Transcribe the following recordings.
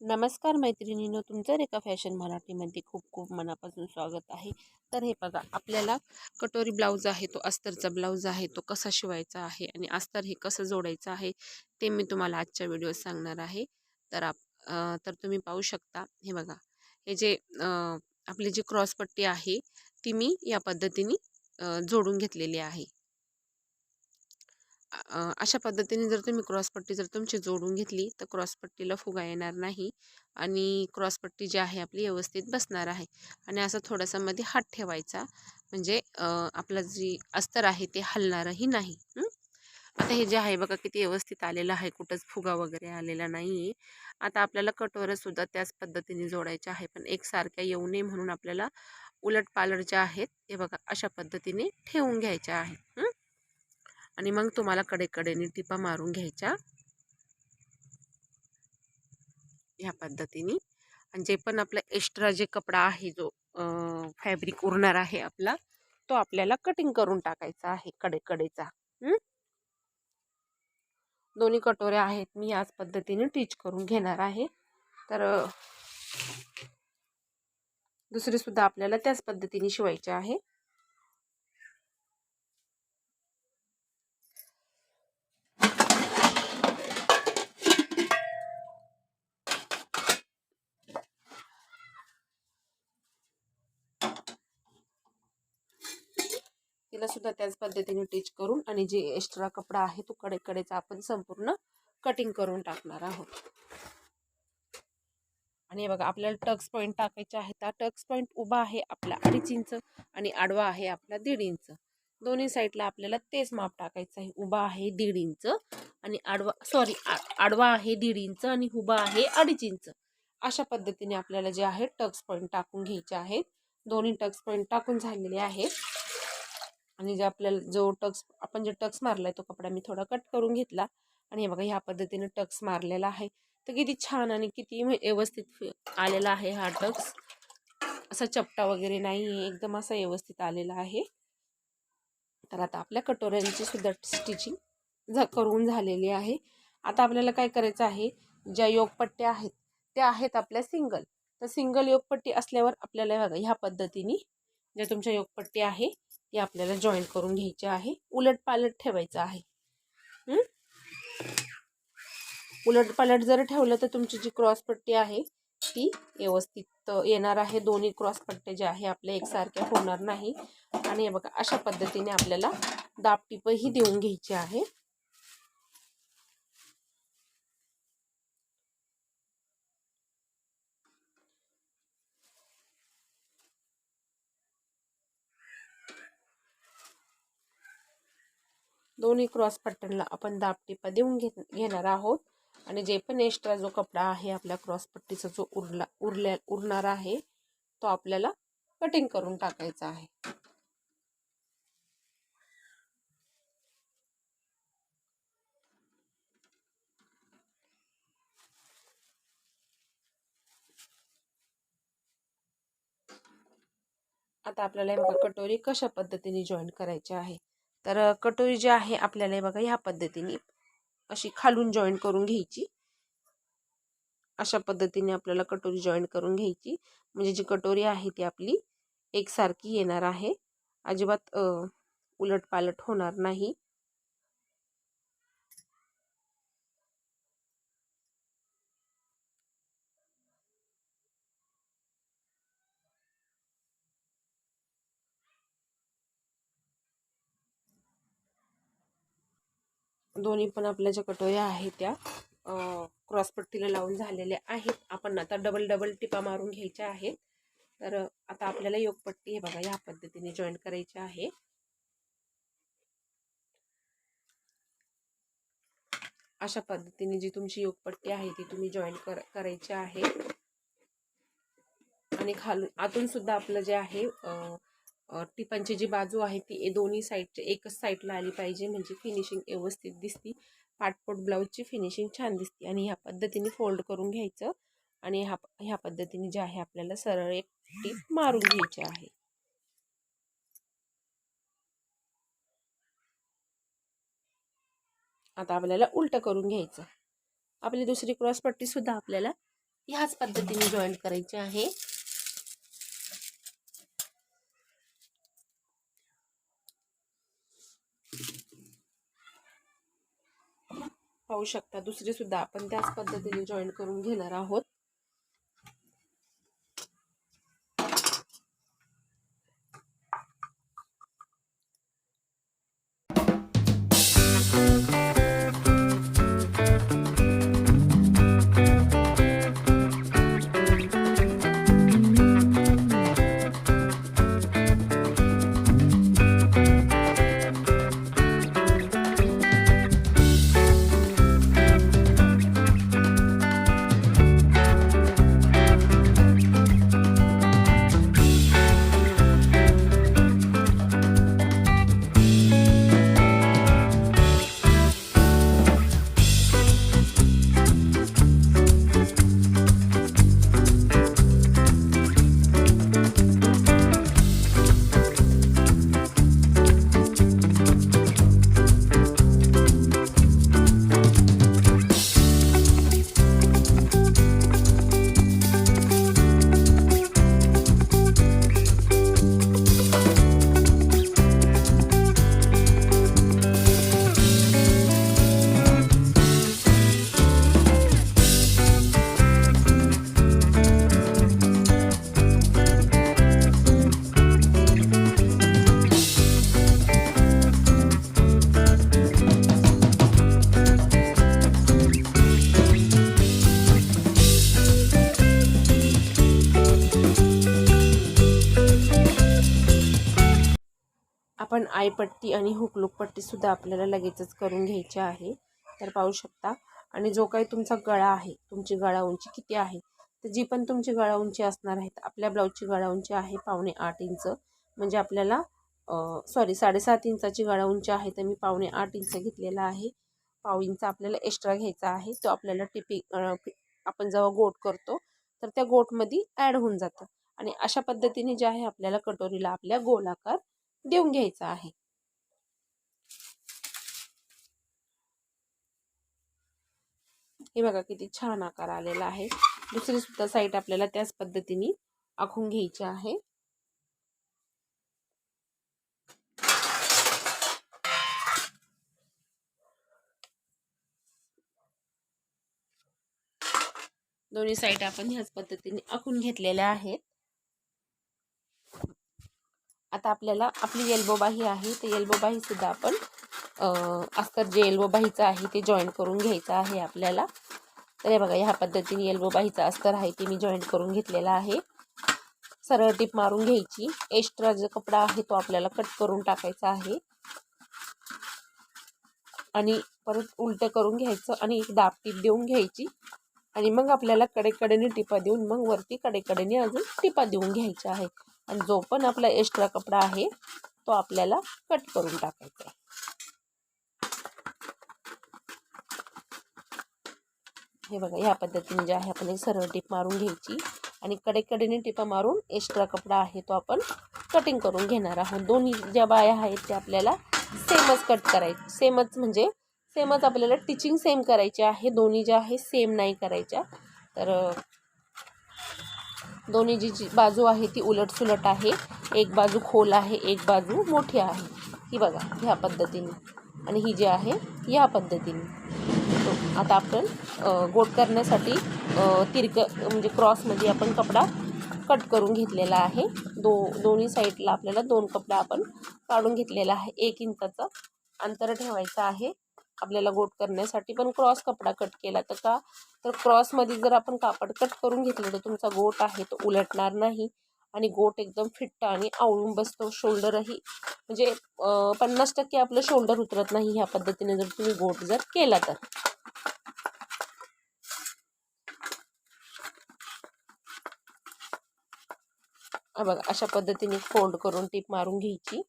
नमस्कार मैत्रिणीनं तुमचं रेखा फॅशन मराठीमध्ये खूप खूप मनापासून स्वागत आहे. तर हे बघा आपल्याला कटोरी ब्लाऊज आहे तो अस्तरचा ब्लाऊज आहे तो कसा शिवायचा आहे आणि अस्तर हे कसं जोडायचं आहे ते मी तुम्हाला आजच्या व्हिडिओत सांगणार आहे. तर आप तर तुम्ही पाहू शकता. हे बघा हे जे आपली जी क्रॉसपट्टी आहे ती मी या पद्धतीने जोडून घेतलेली आहे. अशा पद्धतीने जर तुम्ही क्रॉसपट्टी जर तुमची जोडून घेतली तर क्रॉसपट्टीला फुगा येणार नाही आणि क्रॉसपट्टी जी आहे आपली व्यवस्थित बसणार आहे. आणि असं थोडासा मध्ये हात ठेवायचा. म्हणजे आपला जी अस्तर आहे ते हलणारही नाही. आता हे जे आहे बघा किती व्यवस्थित आलेलं आहे. कुठंच फुगा वगैरे आलेला नाही आहे आता आपल्याला कटोरंसुद्धा त्याच पद्धतीने जोडायचे आहे. पण एकसारख्या येऊ नये म्हणून आपल्याला उलट पालट ज्या आहेत ते बघा अशा पद्धतीने ठेवून घ्यायच्या आहेत. आणि मग तुम्हाला कडेकडेने टिपा मारून घ्यायच्या. ह्या पद्धतीने. आणि जे पण आपला एक्स्ट्रा जे कपडा आहे जो फॅब्रिक उरणार आहे आपला तो आपल्याला कटिंग करून टाकायचा आहे कडेकडेचा. दोन्ही कटोऱ्या आहेत मी याच पद्धतीने टीच करून घेणार आहे. तर दुसरीसुद्धा सुद्धा आपल्याला त्याच पद्धतीने शिवायचे आहे. मुलांना सुद्धा त्याच पद्धतीने टीच करून आणि जे एक्स्ट्रा कपडा आहे तो कडेकडेचा आपण संपूर्ण कटिंग करून टाकणार आहोत. आणि बघा आपल्याला टक्स पॉईंट टाकायचे आहे तर टक्स पॉईंट उभा आहे आपला अडीच इंच आणि आडवा आहे आपला दीड इंच. दोन्ही साईडला आपल्याला तेच माप टाकायचं आहे. उभा आहे दीड इंच आणि आडवा सॉरी आडवा आहे दीड इंच आणि उभा आहे अडीच इंच. अशा पद्धतीने आपल्याला जे आहे टक्स पॉईंट टाकून घ्यायचे आहेत. दोन्ही टक्स पॉईंट टाकून झालेले आहेत. आणि जे आपल्याला जो टक्स आपण जे टक्स मारला आहे तो कपडा मी थोडा कट करून घेतला. आणि हे बघा ह्या पद्धतीने टक्स मारलेला आहे. तर किती छान आणि किती व्यवस्थित आलेला आहे हा टक्स. असा चपटा वगैरे नाही आहे एकदम असा व्यवस्थित आलेला आहे. तर आता आपल्या कटोऱ्यांची सुद्धा स्टिचिंग झ करून झालेली आहे. आता आपल्याला काय करायचं आहे ज्या योगपट्ट्या आहेत त्या आहेत आपल्या सिंगल. तर सिंगल योगपट्टी असल्यावर आपल्याला हे बघा ह्या पद्धतीने ज्या तुमच्या योगपट्टी आहे ती आपल्याला जॉईन करून घ्यायची आहे. उलट पालट ठेवायचं आहे. उलट पालट जर ठेवलं तर तुमची जी क्रॉसपट्टी आहे ती व्यवस्थित येणार आहे. दोन्ही क्रॉसपट्ट्या ज्या आहे आपल्या एकसारख्या होणार नाही. आणि हे बघा अशा पद्धतीने आपल्याला दाबटिपही देऊन घ्यायची आहे. दोन्ही क्रॉस पट्ट्यांना आपण दाबटिपा देऊन घे घेणार आहोत. आणि जे पण एक्स्ट्रा जो कपडा आहे आपल्या क्रॉस पट्टीचा जो उरला उरल्या उरणार आहे तो आपल्याला कटिंग करून टाकायचा आहे. आता आपल्याला कटोरी कशा पद्धतीने जॉईन करायची आहे? तर कटोरी जी आहे आपल्याला बघा ह्या पद्धतीने अशी खालून जॉईंट करून घ्यायची. अशा पद्धतीने आपल्याला कटोरी जॉईन करून घ्यायची. म्हणजे जी कटोरी आहे ती आपली एकसारखी येणार आहे. अजिबात उलट पालट होणार नाही. दोन्ही पण आपल्या ज्या कटोऱ्या आहेत त्या क्रॉसपट्टीला लावून झालेल्या आहेत. आपण आता डबल डबल टिपा मारून घ्यायच्या आहेत. तर आता आपल्याला योगपट्टी हे बघा ह्या पद्धतीने जॉईन करायची आहे. अशा पद्धतीने जी तुमची योगपट्टी आहे ती तुम्ही जॉईन कर करायची आहे. आणि खालून आतून सुद्धा आपलं जे आहे टिपांची जी बाजू आहे ती दोन्ही साईडच्या एकच साईडला आली पाहिजे. म्हणजे फिनिशिंग व्यवस्थित दिसती. पाटपोट ब्लाऊजची फिनिशिंग छान दिसते. आणि ह्या पद्धतीने फोल्ड करून घ्यायचं. आणि ह्या ह्या पद्धतीने जे आहे आपल्याला सरळ एक टीप मारून घ्यायची आहे. आता आपल्याला उलटं करून घ्यायचं. आपली दुसरी क्रॉस पट्टी सुद्धा आपल्याला ह्याच पद्धतीने जॉईंट करायची आहे. पाहू शकता. दुसरीसुद्धा आपण त्याच पद्धतीने जॉईन करून घेणार आहोत. पट्टी आणि हुकलूक पट्टीसुद्धा आपल्याला लगेचच करून घ्यायची आहे. तर पाहू शकता. आणि जो काही तुमचा गळा आहे तुमची गळा उंची किती आहे तर जी पण तुमची गळा उंची असणार आहे आपल्या ब्लाऊजची गळा उंची आहे पावणे आठ इंच. म्हणजे आपल्याला सॉरी साडेसात इंचाची गळा उंची आहे तर मी पावणे आठ इंच घेतलेला आहे. पाव इंच आपल्याला एक्स्ट्रा घ्यायचा आहे. तो आपल्याला टिपी आपण जेव्हा गोट करतो तर त्या गोटमध्ये ॲड होऊन जातं. आणि अशा पद्धतीने जे आहे आपल्याला कटोरीला आपल्या गोलाकार देऊन घ्यायचा आहे. हे बघा किती छान आकार आलेला आहे. दुसरी सुद्धा साईड आपल्याला त्याच पद्धतीने आखून घ्यायची आहे. दोन्ही साईड आपण ह्याच पद्धतीने आखून घेतलेल्या आहेत. आता आपल्याला आपली एल्बोबाही आहे. तर एल्बोबाही सुद्धा आपण अस्तर जे एल्बो बाहीचं आहे ते जॉईन करून घ्यायचं आहे आपल्याला. तर हे बघा ह्या पद्धतीने एल्बोबाहीचा अस्तर आहे ते मी जॉईंट करून घेतलेला आहे. सरळ टीप मारून घ्यायची. एक्स्ट्रा जो कपडा आहे तो आपल्याला कट करून टाकायचा आहे. आणि परत उलटं करून घ्यायचं आणि एक दाब टीप देऊन घ्यायची. आणि मग आपल्याला कडेकडेने टिपा देऊन मग वरती कडेकडेने अजून टिपा देऊन घ्यायच्या आहे आणि जो पण आपला एक्स्ट्रा कपडा आहे तो आपल्याला कट करून टाकायचा आहे. हे बघा ह्या पद्धतीने जे आहे आपण एक सरळ टिप मारून घ्यायची. आणि कडेकडेने टिपा मारून एक्स्ट्रा कपडा आहे तो आपण कटिंग करून घेणार आहोत. दोन्ही ज्या बाया आहेत त्या आपल्याला सेमच कट म्हणजे करायचे सेमच म्हणजे सेमच आपल्याला टिचिंग सेम करायची आहे. दोन्ही ज्या आहे सेम नाही करायच्या. तर दोन्ही जी जी बाजू आहे ती उलटसुलट आहे. एक बाजू खोल आहे एक बाजू मोठी आहे. ही बघा ह्या पद्धतीने. आणि ही जी आहे ह्या पद्धतीने. आता आपण गोट करण्यासाठी तिरक म्हणजे क्रॉसमध्ये आपण कपडा कट करून घेतलेला आहे. दो दोन्ही साईडला आपल्याला दोन कपडा आपण काढून घेतलेला आहे. एक इंचाचं अंतर ठेवायचं आहे. आपल्याला गोट करण्यासाठी पण क्रॉस कपडा कट केला तर का? तर क्रॉसमध्ये जर आपण कापड कट करून घेतलं तर तुमचा गोट आहे तो उलटणार नाही. आणि गोट एकदम फिट्ट आणि आवळून बसतो. शोल्डरही म्हणजे पन्नास टक्के आपलं शोल्डर उतरत नाही ह्या पद्धतीने जर तुम्ही गोट जर केला तर. बघा अशा पद्धतीने फोल्ड करून टीप मारून घ्यायची.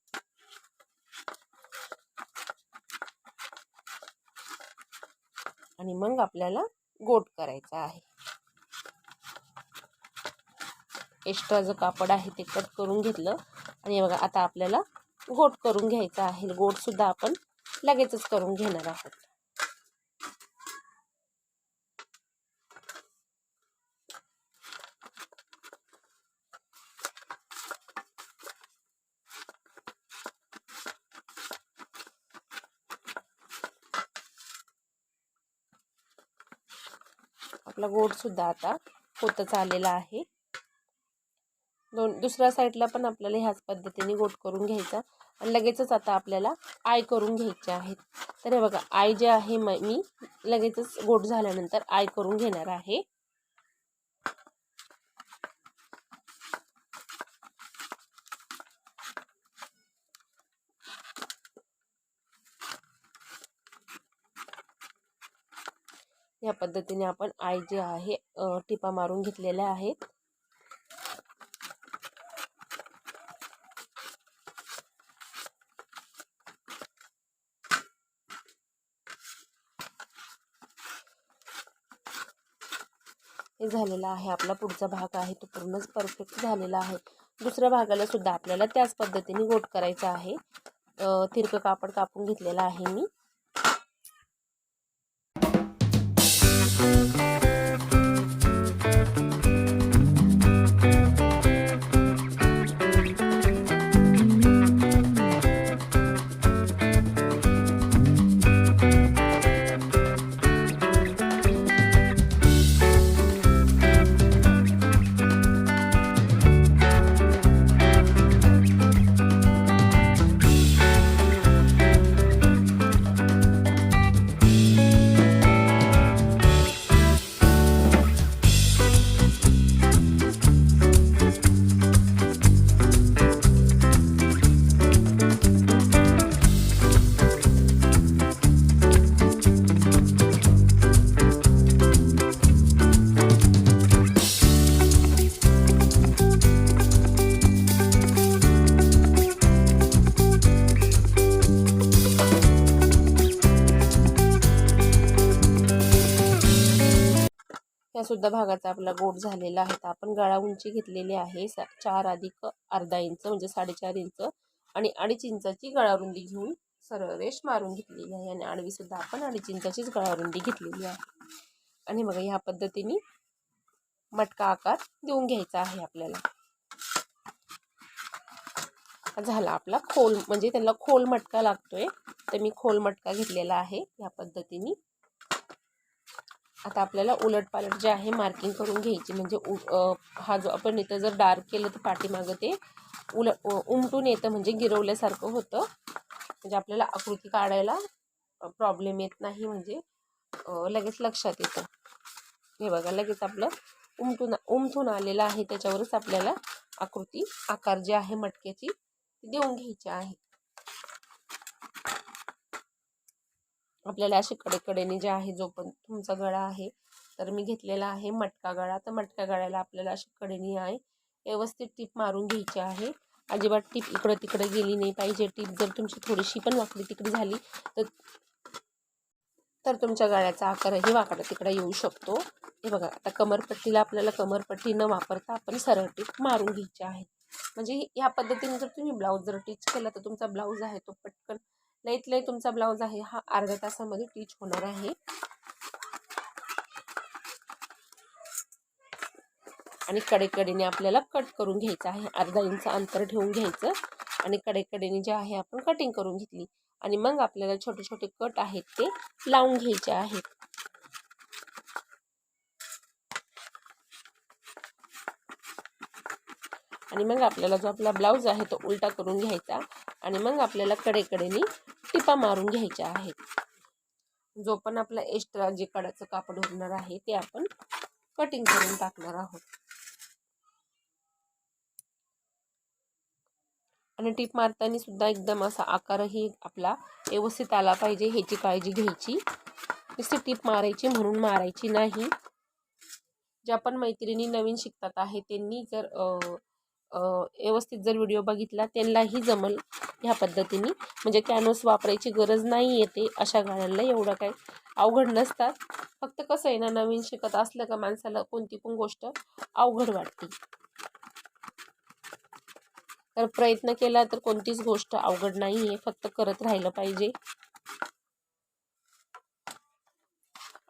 आणि मग आपल्याला गोट करायचा आहे. एक्स्ट्रा जो कापड आहे ते कट करून घेतलं. आणि बघा आता आपल्याला गोट करून घ्यायचं आहे. गोटसुद्धा आपण लगेचच करून घेणार आहोत. आपला गोडसुद्धा आता होतच आलेला आहे. दोन दुसऱ्या साईडला पण आपल्याला ह्याच पद्धतीने गोट करून घ्यायचा. आणि लगेचच आता आपल्याला आय करून घ्यायचे आहेत. तर हे बघा आय जे आहे म मी लगेचच गोट झाल्यानंतर आय करून घेणार आहे. या पद्धतीने आपण आय जे आहे टिपा मारून घेतलेल्या आहेत. झालेला आहे. आपला पुढचा भाग आहे तो पूर्णच परफेक्ट झालेला आहे. दुसऱ्या भागाला सुद्धा आपल्याला त्याच पद्धतीने गोट करायचा आहे. तिरकं कापड कापून घेतलेलं आहे मी. सुद्धा भागाचा आपला गोट झालेला आहे. तर आपण गळा उंची घेतलेली आहे. सा चार अधिक अर्धा इंच म्हणजे साडेचार इंच आणि अडीच इंचाची गळारुंदी घेऊन सरळ रेष मारून घेतलेली आहे आणि आडवी सुद्धा आपण अडीच इंचाचीच गळारुंदी घेतलेली आहे. आणि बघा ह्या पद्धतीने मटका आकार देऊन घ्यायचा आहे आपल्याला. झाला आपला खोल म्हणजे त्याला खोल मटका लागतोय. तर मी खोल मटका घेतलेला आहे. या पद्धतीने आता आपल्याला उलट पालट जे आहे मार्किंग करून घ्यायची. म्हणजे हा जो आपण इथं जर डार्क केलं तर पाठीमागं ते उलट उमटून येतं. म्हणजे गिरवल्यासारखं होतं. म्हणजे आपल्याला आकृती काढायला प्रॉब्लेम येत नाही. म्हणजे लगेच लक्षात येतं. हे बघा लगेच आपलं उमटून उमटून आलेलं आहे. त्याच्यावरच आपल्याला आकृती आकार जे आहे मटक्याची देऊन घ्यायची आहे. आपल्याला असे कडेकडेने जे आहे जो पण तुमचा गळा आहे तर मी घेतलेला आहे मटका गळा. तर मटका गळ्याला आपल्याला अशी कडेने आहे व्यवस्थित टीप मारून घ्यायची आहे. अजिबात टीप इकडं तिकडे गेली नाही पाहिजे. टीप जर तुमची थोडीशी पण वाकडी तिकडे झाली तर तर तुमच्या गळ्याचा आकारही वाकडा तिकडे येऊ शकतो. हे बघा आता कमरपट्टीला आपल्याला कमरपट्टी न वापरता आपण सरळ टीप मारून घ्यायची आहे. म्हणजे ह्या पद्धतीने जर तुम्ही ब्लाऊज जर टीच केला तर तुमचा ब्लाऊज आहे तो पटकन लईत लई तुमचा ब्लाऊज आहे हा अर्ध्या तासामध्ये टीच होणार आहे. आणि कडेकडेने आपल्याला कट करून घ्यायचं आहे अर्धा इंच अंतर ठेवून घ्यायचं आणि कडेकडेने जे आहे आपण कटिंग करून घेतली. आणि मग आपल्याला छोटे छोटे कट आहेत ते लावून घ्यायचे आहेत. आणि मग आपल्याला जो आपला ब्लाऊज आहे तो उलटा करून घ्यायचा. आणि मग आपल्याला कडेकडेने टिपा मारून घ्यायच्या आहेत. जो पण आपला एक्स्ट्रा जे कडाचं कापड उरणार आहे ते आपण कटिंग करून टाकणार आहोत. आणि टीप मारताना सुद्धा एकदम असा आकारही आपला व्यवस्थित आला पाहिजे ह्याची काळजी घ्यायची. नुसती टीप मारायची म्हणून मारायची नाही. ज्या पण मैत्रिणी नवीन शिकतात आहे त्यांनी जर व्यवस्थित जर व्हिडिओ बघितला त्यांनाही जमल ह्या पद्धतीने. म्हणजे कॅनव्हस वापरायची गरज नाही येते अशा गाण्यांना एवढं काय अवघड नसतात. फक्त कसं आहे ना नवीन शिकत असलं का माणसाला कोणती पण गोष्ट अवघड वाटते. तर प्रयत्न केला तर कोणतीच गोष्ट अवघड नाही आहे फक्त करत राहिलं पाहिजे.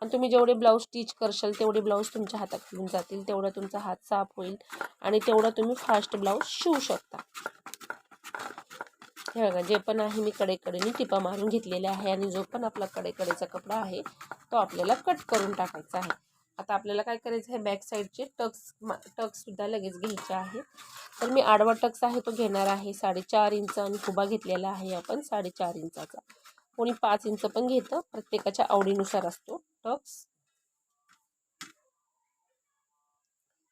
आणि तुम्ही जेवढे ब्लाऊज स्टिच करशाल तेवढे ब्लाऊज तुमच्या हातात घेऊन जातील. तेवढा तुमचा हात साफ होईल आणि तेवढा तुम्ही फास्ट ब्लाऊज शिवू शकता. हे बघा जे पण आहे मी कडेकडेने टिपा मारून घेतलेले आहे आणि जो पण आपला कडेकडेचा कपडा आहे तो आपल्याला कट करून टाकायचा आहे. आता आपल्याला काय करायचं आहे? बॅक साईडचे टक्स टक्ससुद्धा लगेच घ्यायचे आहे तर मी आडवा टक्स आहे तो घेणार आहे. साडेचार इंच आणि उभा घेतलेला आहे आपण साडेचार इंचाचा. कोणी पाच इंच पण घेतं प्रत्येकाच्या आवडीनुसार असतो. टक्स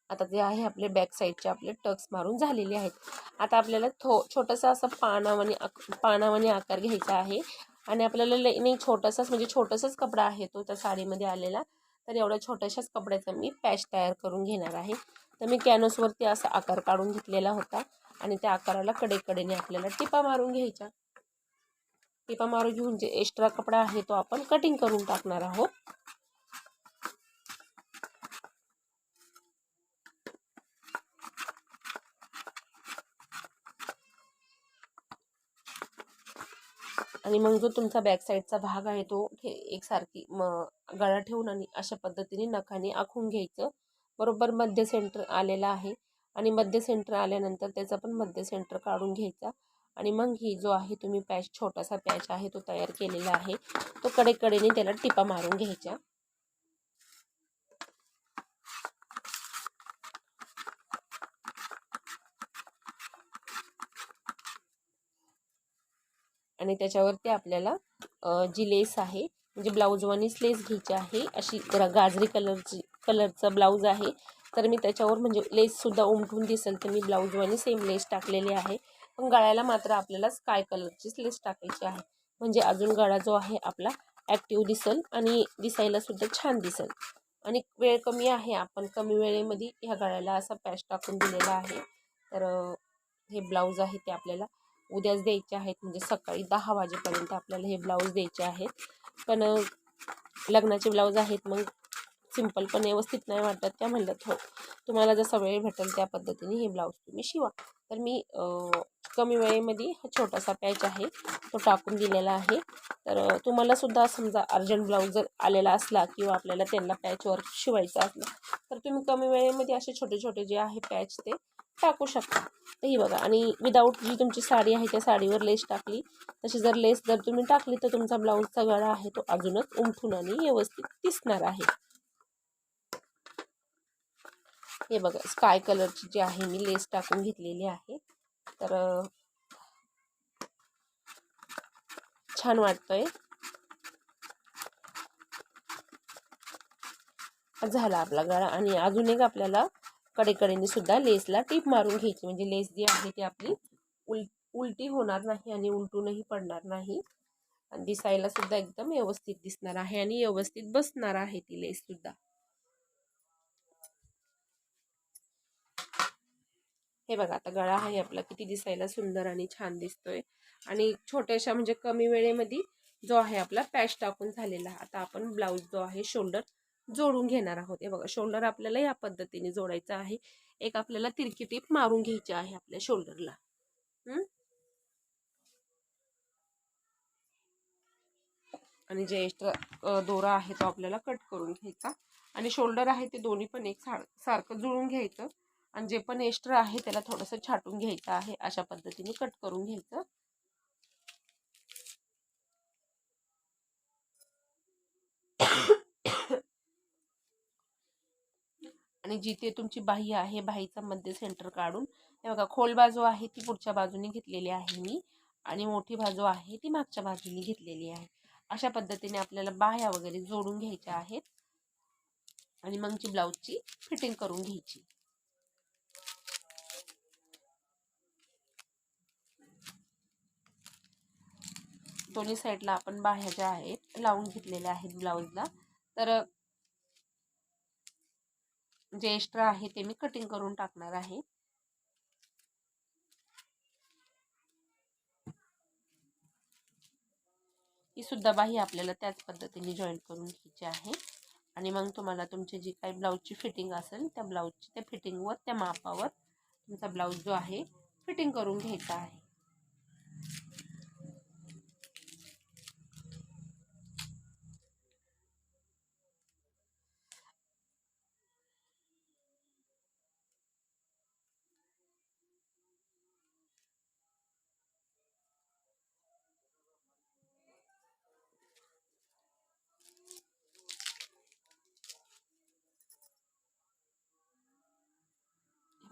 आता जे आहे आपले बॅक साईडचे आपले टक्स मारून झालेले आहेत. आता आपल्याला थो छोटंसं असं पानावानी आक पानावानी आकार घ्यायचा आहे. आणि आपल्याला लई नाही छोटासाच म्हणजे छोटासाच कपडा आहे तो त्या साडीमध्ये आलेला. तर एवढ्या छोट्याशाच कपड्याचा मी पॅच तयार करून घेणार आहे. तर मी कॅनव्हसवरती असा आकार काढून घेतलेला होता. आणि त्या आकाराला कडेकडेने आपल्याला टिपा मारून घ्यायच्या. टिपा मारू घेऊन जे एक्स्ट्रा कपडा आहे तो आपण कटिंग करून टाकणार आहोत. आणि मग जो तुमचा बॅक साईडचा भाग आहे तो एकसारखी म गळा ठेवून आणि अशा पद्धतीने नखाने आखून घ्यायचं. बरोबर मध्य सेंटर आलेला आहे. आणि मध्य सेंटर आल्यानंतर त्याचा पण मध्य सेंटर काढून घ्यायचा. आणि मग ही जो आहे तुम्ही पॅच छोटासा पॅच आहे तो तयार केलेला आहे. तो कडेकडेने त्याला टिपा मारून घ्यायच्या. आणि त्याच्यावरती आपल्याला जी लेस आहे म्हणजे ब्लाऊजवानीच लेस घ्यायची आहे अशी गाजरी कलरची कलरचा ब्लाऊज आहे. तर मी त्याच्यावर म्हणजे लेससुद्धा उमटून दिसेल तर मी ब्लाऊजवानी सेम लेस टाकलेली आहे. पण गळ्याला मात्र आपल्याला स्काय कलरचीच लेस टाकायची आहे. म्हणजे अजून गळा जो आहे आपला ॲक्टिव्ह दिसेल आणि दिसायलासुद्धा छान दिसेल. आणि वेळ कमी आहे आपण कमी वेळेमध्ये ह्या गळ्याला असा पॅच टाकून दिलेला आहे. तर हे ब्लाऊज आहे ते आपल्याला उद्याच द्यायचे आहेत. म्हणजे सकाळी दहा वाजेपर्यंत आपल्याला हे ब्लाऊज द्यायचे आहेत. पण लग्नाचे ब्लाऊज आहेत मग सिंपल पण व्यवस्थित नाही वाटत त्या म्हणलं हो. तुम्हाला जसा वेळ भेटेल त्या पद्धतीने हे ब्लाऊज तुम्ही शिवा. तर मी कमी वेळेमध्ये हा छोटासा पॅच आहे. तो टाकून दिलेला आहे. तर तुम्हाला सुद्धा समजा अर्जंट ब्लाऊज जर आलेला असला किंवा आपल्याला त्यांना पॅचवर शिवायचा असला तर तुम्ही कमी वेळेमध्ये असे छोटे छोटे जे आहे पॅच ते टाकू शकता. तर ही बघा आणि विदाऊट जी तुमची साडी आहे त्या साडीवर लेस टाकली. तशी जर लेस जर तुम्ही टाकली तर तुमचा ब्लाऊजचा गळा आहे तो अजूनच उमठून आणि व्यवस्थित दिसणार आहे. हे बघा स्काय कलरची जी आहे मी लेस टाकून घेतलेली आहे. तर छान वाटतंय. झाला आपला गळा आणि अजून एक आपल्याला कडेकडेने सुद्धा लेसला टीप मारून घ्यायची. म्हणजे लेस जी आहे ती आपली उल उलटी होणार नाही आणि उलटूनही पडणार नाही. आणि दिसायला सुद्धा एकदम व्यवस्थित दिसणार आहे आणि व्यवस्थित बसणार आहे ती लेस सुद्धा. हे बघा आता गळा आहे आपला किती दिसायला सुंदर आणि छान दिसतोय. आणि छोट्याशा म्हणजे कमी वेळेमध्ये जो आहे आपला पॅच टाकून झालेला आता आपण ब्लाऊज जो आहे शोल्डर जोडून घेणार आहोत. हे बघा शोल्डर आपल्याला या पद्धतीने जोडायचं आहे. एक आपल्याला तिरकी टीप मारून घ्यायची आहे आपल्या शोल्डरला. आणि जे एक्स्ट्रा दोरा आहे तो आपल्याला कट करून घ्यायचा. आणि शोल्डर आहे ते दोन्ही पण एक सारखं जुळून घ्यायचं. आणि जे पण एक्स्ट्रा आहे त्याला थोडंसं छाटून घ्यायचं आहे अशा पद्धतीने कट करून घ्यायचं. आणि जिथे तुमची बाही आहे बाहीचा मध्य सेंटर काढून हे बघा खोल बाजू आहे ती पुढच्या बाजूने घेतलेली आहे मी आणि मोठी बाजू आहे ती मागच्या बाजूने घेतलेली आहे. अशा पद्धतीने आपल्याला बाह्या वगैरे जोडून घ्यायच्या आहेत. आणि मगची ब्लाऊजची फिटिंग करून घ्यायची. दोन्ही साईडला आपण बाह्या ज्या आहेत लावून घेतलेल्या आहेत ब्लाऊजला. तर जे एक्स्ट्रा आहे ते मी कटिंग करून टाकणार आहे. ही सुद्धा बाही आपल्याला त्याच पद्धतीने जॉईन करून घ्यायची आहे. आणि मग तुम्हाला तुमची जी काही ब्लाऊजची फिटिंग असेल त्या ब्लाऊजची त्या फिटिंगवर त्या मापावर तुमचा ब्लाऊज जो आहे फिटिंग करून घ्यायचा आहे.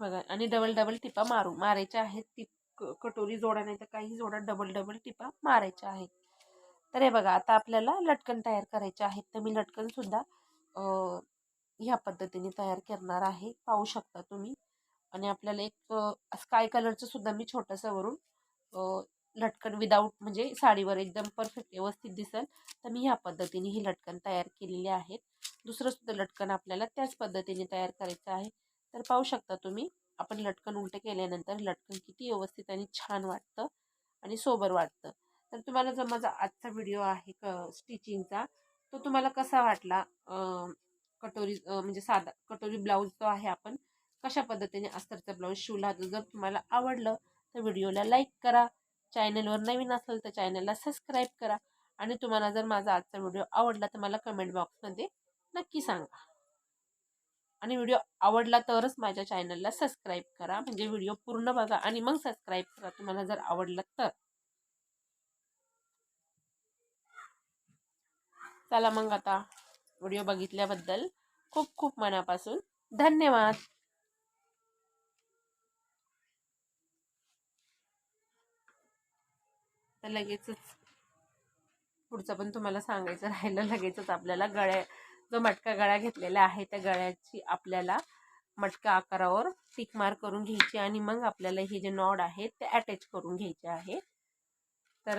बघा. आणि डबल डबल टिपा मारू मारायच्या आहेत. टिप क- कटोरी जोडा नाही तर काही जोडा डबल डबल टिपा मारायच्या आहेत. तर हे बघा आता आपल्याला लटकन तयार करायचे आहेत. तर मी लटकन सुद्धा ह्या पद्धतीने तयार करणार आहे. पाहू शकता तुम्ही. आणि आपल्याला एक स्काय कलरचं सुद्धा मी छोटंसं वरून लटकन विदाऊट म्हणजे साडीवर एकदम परफेक्ट व्यवस्थित दिसेल. तर मी ह्या पद्धतीने ही लटकन तयार केलेली आहेत. दुसरं सुद्धा लटकन आपल्याला त्याच पद्धतीने तयार करायचं आहे. तर पाहू शकता तुम्ही आपण लटकन उलटे केल्यानंतर लटकन किती व्यवस्थित आणि छान वाटतं आणि सोबर वाटतं. तर तुम्हाला जो माझा आजचा व्हिडिओ आहे क स्टिचिंगचा तो तुम्हाला कसा वाटला? कटोरी म्हणजे साधा कटोरी ब्लाऊज जो आहे आपण कशा पद्धतीने अस्तरचा ब्लाऊज शिवला तो जर तुम्हाला आवडलं तर व्हिडिओला लाईक करा. चॅनलवर नवीन असेल तर चॅनलला सबस्क्राईब करा. आणि तुम्हाला जर माझा आजचा व्हिडिओ आवडला तर मला कमेंट बॉक्समध्ये नक्की सांगा. आणि व्हिडिओ आवडला तरच माझ्या चॅनलला सबस्क्राईब करा. म्हणजे व्हिडिओ पूर्ण बघा आणि मग सबस्क्राईब करा. तुम्हाला जर आवडला तर. चला मग आता व्हिडिओ बघितल्याबद्दल खूप खूप मनापासून धन्यवाद. तर लगेचच पुढचं पण तुम्हाला सांगायचं राहिलं लगेचच आपल्याला गळ्या जो मटका गळा घेतलेला आहे त्या गळ्याची आपल्याला मटका आकारावर टिक मार करून घ्यायची आणि मग आपल्याला हे जे नॉड आहेत ते अटॅच करून घ्यायचे आहे. तर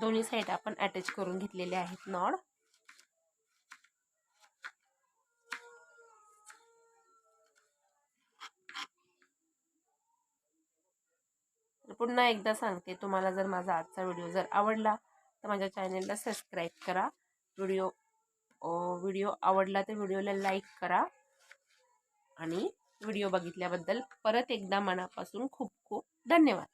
दोन्ही साईड आपण अटॅच करून घेतलेले आहेत नॉड. पुन्हा एकदा सांगते तुम्हाला जर माझा आजचा व्हिडिओ जर आवडला तर माझ्या चॅनलला सबस्क्राईब करा. व्हिडिओ व्हिडिओ आवडला तर व्हिडिओला लाईक करा. आणि व्हिडिओ बघितल्याबद्दल परत एकदा मनापासून खूप खूप धन्यवाद.